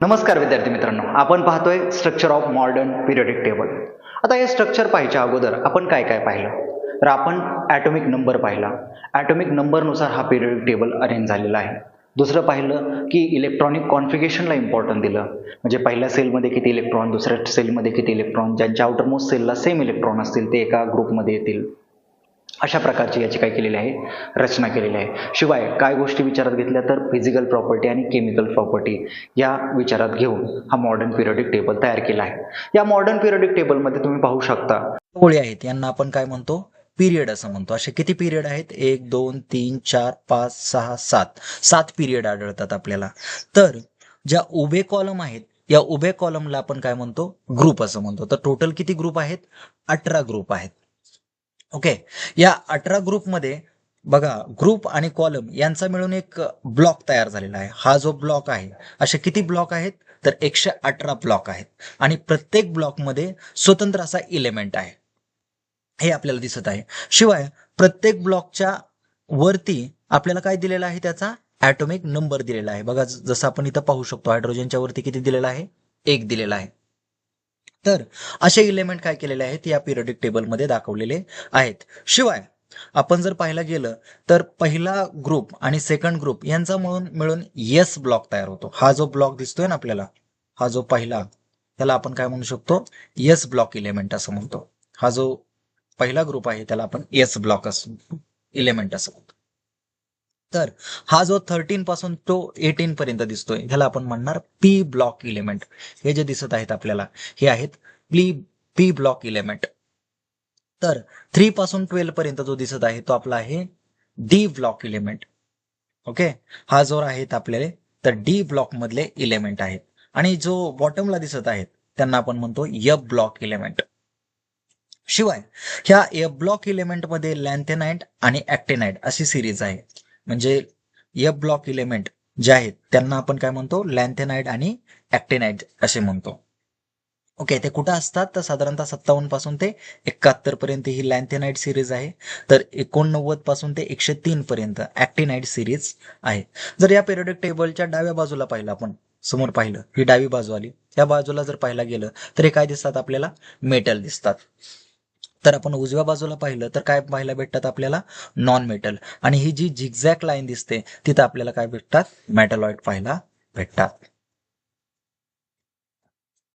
नमस्कार विद्यार्थी मित्रांनो आपण पाहतोय structure of modern periodic table आता हे स्ट्रक्चर पाहिजे अगोदर आपण काय काय पाहिलं? तर आपण ॲटॉमिक नंबर पाहिला. ॲटॉमिक नंबरनुसार हा पिरियडिक टेबल अरेंज झालेला आहे. दुसरं पाहिलं की इलेक्ट्रॉनिक कॉन्फिगेशनला इम्पॉर्टन्स दिलं. म्हणजे पहिल्या सेलमध्ये किती इलेक्ट्रॉन दुसऱ्या सेलमध्ये किती इलेक्ट्रॉन ज्यांच्या आउटरमोस्ट सेलला सेम इलेक्ट्रॉन असतील ते एका ग्रुपमध्ये येतील. अशा प्रकारची याची काय केलेली आहे? रचना केलेली आहे. शिवाय काय गोष्टी विचारात घेतल्या तर फिजिकल प्रॉपर्टी आणि केमिकल प्रॉपर्टी या विचारात घेऊन हा मॉडर्न पिरियडिक टेबल तयार केला आहे. या मॉडर्न पिरियडिक टेबलमध्ये तुम्ही पाहू शकता. ओळी आहेत. यांना आपण काय म्हणतो? पिरियड असं म्हणतो. असे किती पिरियड आहेत? एक दोन तीन चार पाच सहा सात. सात पिरियड आढळतात आपल्याला. तर ज्या उभे कॉलम आहेत या उभे कॉलमला आपण काय म्हणतो? ग्रुप असं म्हणतो. तर टोटल किती ग्रुप आहेत? अठरा ग्रुप आहेत. ओके. या अठरा ग्रुपमध्ये बघा ग्रुप आणि कॉलम यांचा मिळून एक ब्लॉक तयार झालेला आहे. हा जो ब्लॉक आहे असे किती ब्लॉक आहेत? तर एकशे अठरा ब्लॉक आहेत. आणि प्रत्येक ब्लॉकमध्ये स्वतंत्र असा इलेमेंट आहे. हे आपल्याला दिसत आहे. शिवाय प्रत्येक ब्लॉकच्या वरती आपल्याला काय दिलेलं आहे? त्याचा ॲटोमिक नंबर दिलेला आहे. बघा जसं आपण इथं पाहू शकतो हायड्रोजनच्या वरती किती दिलेला आहे? एक दिलेला आहे. तर असे इलेमेंट काय केलेले आहेत या पिरियडिक टेबलमध्ये दाखवलेले आहेत. शिवाय आपण जर पाहायला गेलं तर पहिला ग्रुप आणि सेकंड ग्रुप यांचा म्हणून मिळून येस ब्लॉक तयार होतो. हा जो ब्लॉक दिसतोय ना आपल्याला हा जो पहिला त्याला आपण काय म्हणू शकतो? येस ब्लॉक इलेमेंट असं म्हणतो. हा जो पहिला ग्रुप आहे त्याला आपण येस ब्लॉक असं इलेमेंट असं म्हणतो. तर हा जो थर्टीन पासून तो एटीन पर्यंत दिसतोय ह्याला आपण म्हणणार पी ब्लॉक इलिमेंट हे जे दिसत आहेत आपल्याला हे आहेत पी पी ब्लॉक इलेमेंट तर थ्री पासून ट्वेल्व पर्यंत जो दिसत आहे तो आपला आहे डी ब्लॉक इलिमेंट ओके हा जो आहेत आपल्याला तर डी ब्लॉक मधले इलेमेंट आहेत. आणि जो बॉटमला दिसत आहेत त्यांना आपण म्हणतो यब ब्लॉक इलेमेंट शिवाय ह्या एफ ब्लॉक इलेमेंटमध्ये लॅन्थेनाइट आणि ऍक्टेनाइट अशी सिरीज आहे. म्हणजे एफ ब्लॉक इलेमेंट जे आहेत त्यांना आपण काय म्हणतो? लॅन्थेनाइड आणि ऍक्टेनाइड असे म्हणतो. ओके ते कुठं असतात? तर साधारणतः सत्तावन्नपासून ते एकाहत्तर पर्यंत ही लॅन्थेनाइड सिरीज आहे. तर एकोणनव्वदपासून ते एकशे तीन पर्यंत ऍक्टिनाइट सिरीज आहे. जर या पेरियडिक टेबलच्या डाव्या बाजूला पाहिलं आपण समोर पाहिलं ही डावी बाजू आली. या बाजूला जर पाहायला गेलं तर हे काय दिसतात आपल्याला? मेटल दिसतात. तर आपण उजव्या बाजूला पाहिलं तर काय पाहायला भेटतात आपल्याला? नॉन मेटल आणि ही जी झिगझॅक लाईन दिसते तिथं आपल्याला काय भेटतात? मेटलॉइड पाहायला भेटतात.